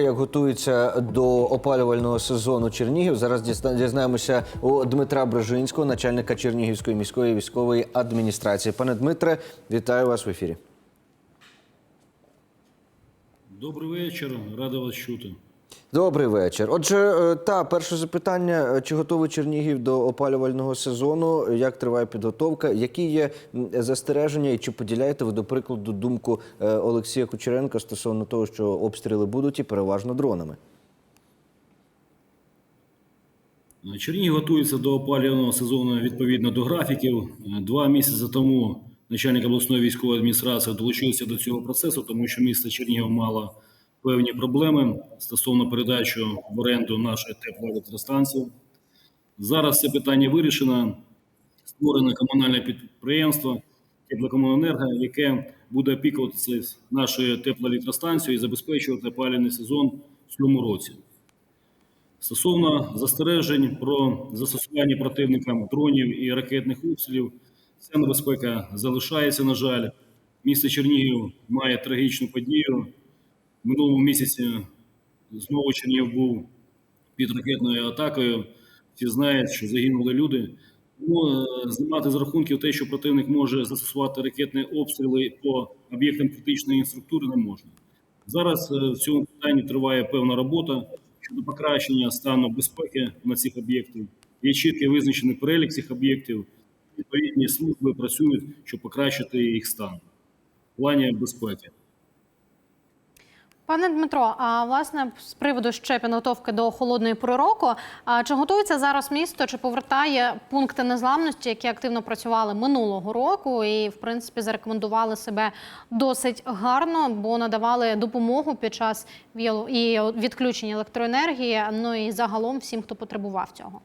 Як готується до опалювального сезону Чернігів, зараз дізнаємося у Дмитра Брожинського, начальника Чернігівської міської військової адміністрації. Пане Дмитре, вітаю вас в ефірі. Добрий вечір, Рада вас чути. Добрий вечір. Отже, е, та перше запитання: Е, чи готовий Чернігів до опалювального сезону? Як триває підготовка? Які є застереження, і чи поділяєте ви, до прикладу, думку е, Олексія Кучеренка стосовно того, що обстріли будуть і переважно дронами? Чернігів готується до опалювального сезону відповідно до графіків. Два місяці тому начальник обласної військової адміністрації долучився до цього процесу, тому що місто Чернігів мало певні проблеми стосовно передачі в оренду нашої теплоелектростанції. Зараз це питання вирішено. Створено комунальне підприємство Теплокомуненерго, яке буде опікуватися нашою теплоелектростанцією і забезпечувати опалювальний сезон в цьому році. Стосовно застережень про застосування противникам дронів і ракетних обстрілів, ця небезпека залишається, на жаль. Місто Чернігів має трагічну подію. Минулому місяці знову Чернігів був під ракетною атакою. Всі знають, що загинули люди. Тому е, знімати з рахунків те, що противник може застосувати ракетні обстріли по об'єктам критичної інфраструктури, не можна. Зараз е, в цьому питанні триває певна робота щодо покращення стану безпеки на цих об'єктах. Є чіткий визначений перелік цих об'єктів. Відповідні служби працюють, щоб покращити їх стан в плані безпеки. Пане Дмитро, а власне з приводу ще підготовки до холодної пори року, а чи готується зараз місто, чи повертає пункти незламності, які активно працювали минулого року, і в принципі зарекомендували себе досить гарно, бо надавали допомогу під час і відключення електроенергії. Ну і загалом всім, хто потребував цього.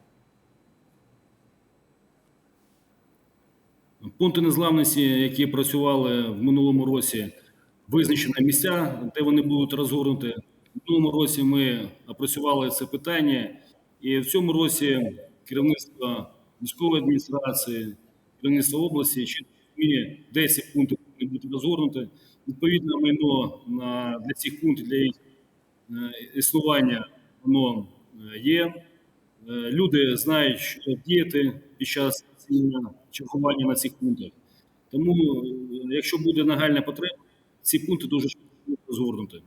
Пункти незламності, які працювали в минулому році, визначені місця, де вони будуть розгорнуті. В минулому році ми опрацювали це питання, і в цьому році керівництво міської адміністрації, керівництво області ці пункти повинні бути розгорнуті. Відповідно, майно для цих пунктів для їх е, існування воно е, є. Е, Люди знають, що діяти під час чергування на цих пунктах. Тому, якщо буде нагальна потреба, ці пункти дуже швидко будуть розгорнуті.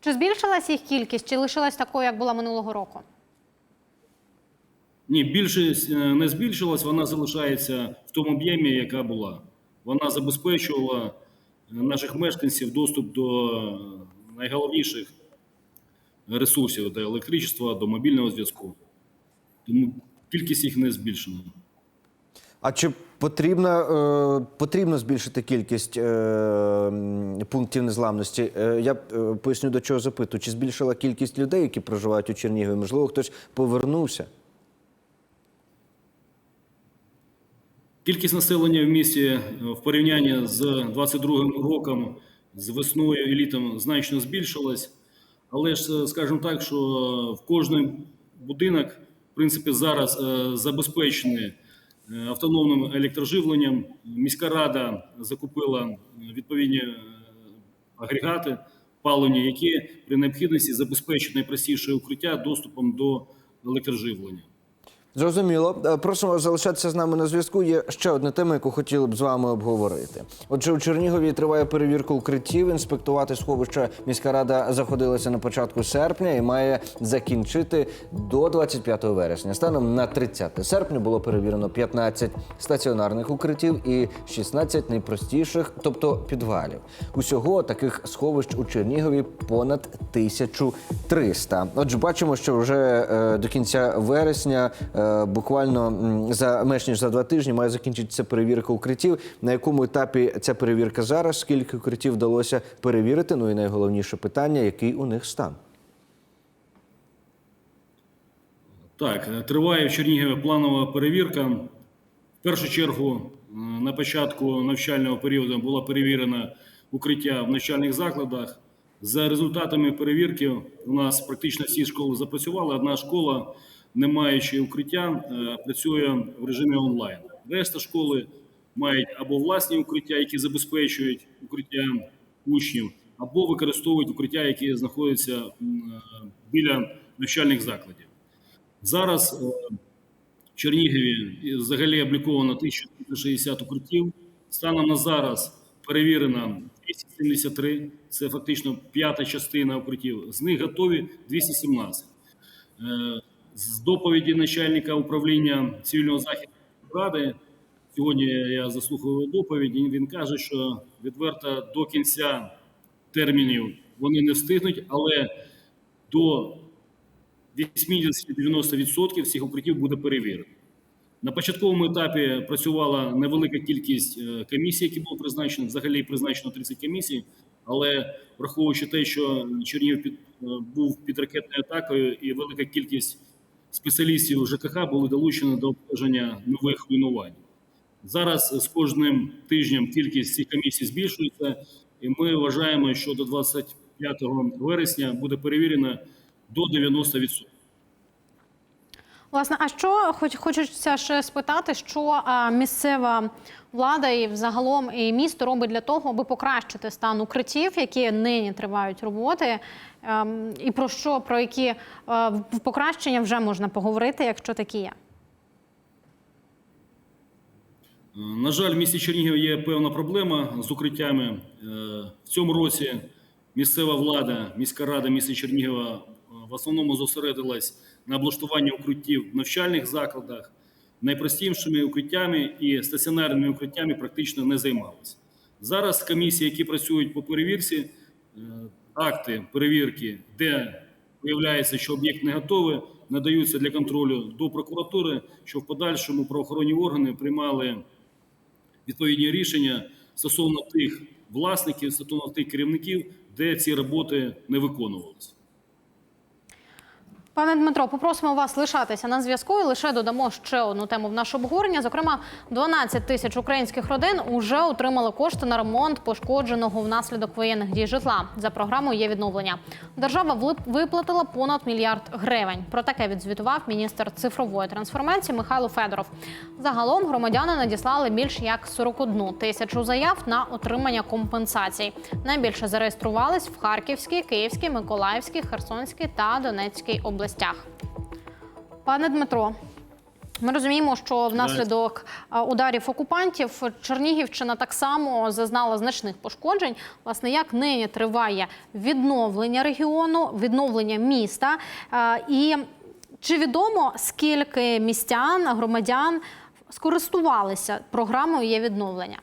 Чи збільшилась їх кількість, чи лишилась такою, як була минулого року? Ні, більшість е, не збільшилась, вона залишається в тому об'ємі, яка була. Вона забезпечувала е, наших мешканців доступ до е, найголовніших ресурсів до електричества, до мобільного зв'язку. Тому кількість їх не збільшена. А чи потрібно, е, потрібно збільшити кількість е, пунктів незламності? Е, я е, поясню, до чого запитую. Чи збільшила кількість людей, які проживають у Чернігові? Можливо, хтось повернувся? Кількість населення в місті е, в порівнянні з 22 роком, з весною і літом значно збільшилась. Але ж е, скажімо так, що в кожний будинок, в принципі, зараз забезпечений автономним електроживленням. Міська рада закупила е, відповідні е, агрегати палення, які при необхідності забезпечують найпростіше укриття доступом до електроживлення. Зрозуміло. Е, Просимо залишатися з нами на зв'язку. Є ще одна тема, яку хотіли б з вами обговорити. Отже, у Чернігові триває перевірка укриттів. Інспектувати сховища міська рада заходилася на початку серпня і має закінчити до 25 вересня. Станом на 30 серпня було перевірено 15 стаціонарних укриттів і 16 найпростіших, тобто підвалів. Усього таких сховищ у Чернігові понад 1300. Отже, бачимо, що вже е, до кінця вересня, е, буквально за менш ніж за два тижні, має закінчитися перевірка укриттів. На якому етапі ця перевірка зараз? Скільки укриттів вдалося перевірити? Ну і найголовніше питання, який у них стан? Так, е, триває в Чернігові планова перевірка. В першу чергу, е, на початку навчального періоду було перевірено укриття в навчальних закладах. За результатами перевірки у нас практично всі школи запрацювали. Одна школа, не маючи укриття, е, працює в режимі онлайн. Решта школи мають або власні укриття, які забезпечують укриття учнів, або використовують укриття, які знаходяться е, біля навчальних закладів. Зараз е, в Чернігові взагалі обліковано 1060 укриттів. Станом на зараз перевірено 273, це фактично п'ята частина укриттів. З них готові 217. З доповіді начальника управління цивільного захисту ради, сьогодні я заслухав доповідь, і він каже, що відверто до кінця термінів вони не встигнуть, але до 80-90% всіх укриттів буде перевірено. На початковому етапі працювала невелика кількість е, комісій, які були призначені. Взагалі призначено 30 комісій, але враховуючи те, що Чернігів під, е, був під ракетною атакою, і велика кількість спеціалістів ЖКХ були долучені до обстеження нових руйнувань. Зараз з кожним тижнем кількість цих комісій збільшується, і ми вважаємо, що до 25 вересня буде перевірено до 90%. Власне, а що хоч хочеться ще спитати, що а, місцева влада і взагалом і місто робить для того, аби покращити стан укриттів, які нині тривають роботи, ем, і про що про які е, покращення вже можна поговорити, якщо такі є. Е, На жаль, в місті Чернігів є певна проблема з укриттями. Е, В цьому році місцева влада, міська рада міста Чернігова е, в основному зосередилась на облаштуванні укриттів в навчальних закладах. Найпростішими укриттями і стаціонарними укриттями практично не займалися. Зараз комісії, які працюють по перевірці, е, акти перевірки, де виявляється, що об'єкт не готовий, надаються для контролю до прокуратури, що в подальшому правоохоронні органи приймали відповідні рішення стосовно тих власників, тих керівників, де ці роботи не виконувалися. Пане Дмитро, попросимо вас лишатися на зв'язку і лише додамо ще одну тему в наше обговорення. Зокрема, 12 тисяч українських родин уже отримали кошти на ремонт пошкодженого внаслідок воєнних дій житла. За програмою є відновлення. Держава виплатила понад мільярд гривень. Про таке відзвітував міністр цифрової трансформації Михайло Федоров. Загалом громадяни надіслали більш як 41 тисячу заяв на отримання компенсацій. Найбільше зареєструвались в Харківській, Київській, Миколаївській, Херсонській та Донецькій областях. Пане Дмитро, ми розуміємо, що внаслідок ударів окупантів Чернігівщина так само зазнала значних пошкоджень. Власне, як нині триває відновлення регіону, відновлення міста, і чи відомо скільки містян, громадян скористувалися програмою є відновлення?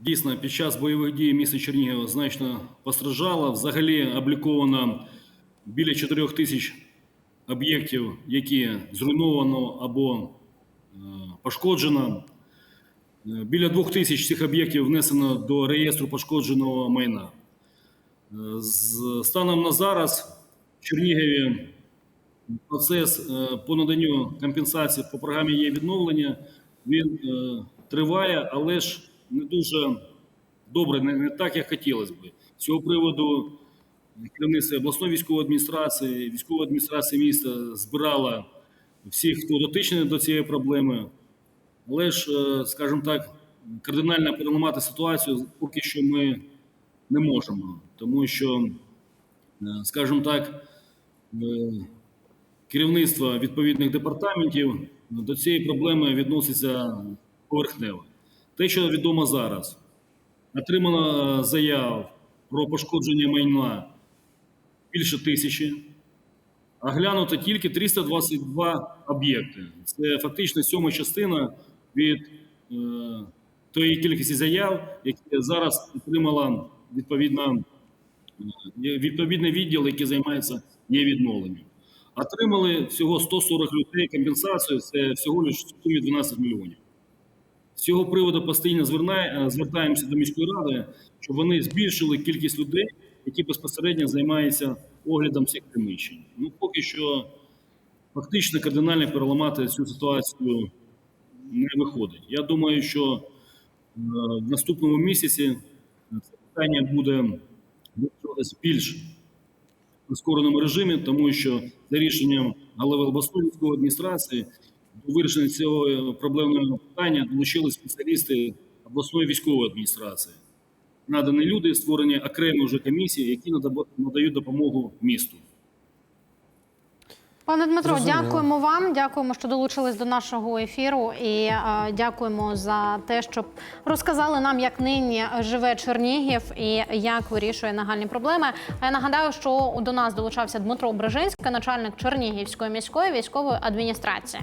Дійсно, під час бойових дій місто Чернігів значно постраждало. Взагалі обліковано біля 4 тисяч об'єктів, які зруйновано або е, пошкоджено. Е, Біля 2 тисяч цих об'єктів внесено до реєстру пошкодженого майна. Е, станом на зараз в Чернігові процес по наданню компенсації по програмі є відновлення. Він триває, але ж не дуже добре, не, не так, як хотілося б. З цього приводу керівництво обласної військової адміністрації, військової адміністрації міста збирала всіх, хто дотичний до цієї проблеми. Але ж, е, скажімо так, кардинально переламати ситуацію поки що ми не можемо, тому що, е, скажімо так, е, керівництво відповідних департаментів до цієї проблеми відноситься поверхнево. Те, що відомо зараз, отримано заяв про пошкодження майна більше тисячі, а глянуто тільки 322 об'єкти. Це фактично сьома частина від е, тої кількості заяв, які зараз отримала відповідна, е, відповідний відділ, який займається є відновленням. Отримали всього 140 людей компенсацію, це всього лише в сумі 12 мільйонів. З цього приводу постійно е, звертаємося до міської ради, щоб вони збільшили кількість людей, які безпосередньо займаються оглядом цих приміщень. Ну, поки що фактично кардинально переламати цю ситуацію не виходить. Я думаю, що е, в наступному місяці це питання буде вирішуватися більш прискореному режимі, тому що за рішенням голови обласної військової адміністрації до вирішення цього проблемного питання долучили спеціалісти обласної військової адміністрації. надані люди, створені окремі вже комісії, які надають допомогу місту. Пане Дмитро, Зрозуміло. дякуємо вам. Дякуємо, що долучились до нашого ефіру, і е, дякуємо за те, що розказали нам, як нині живе Чернігів і як вирішує нагальні проблеми. А я нагадаю, що до нас долучався Дмитро Брижинський, начальник Чернігівської міської військової адміністрації.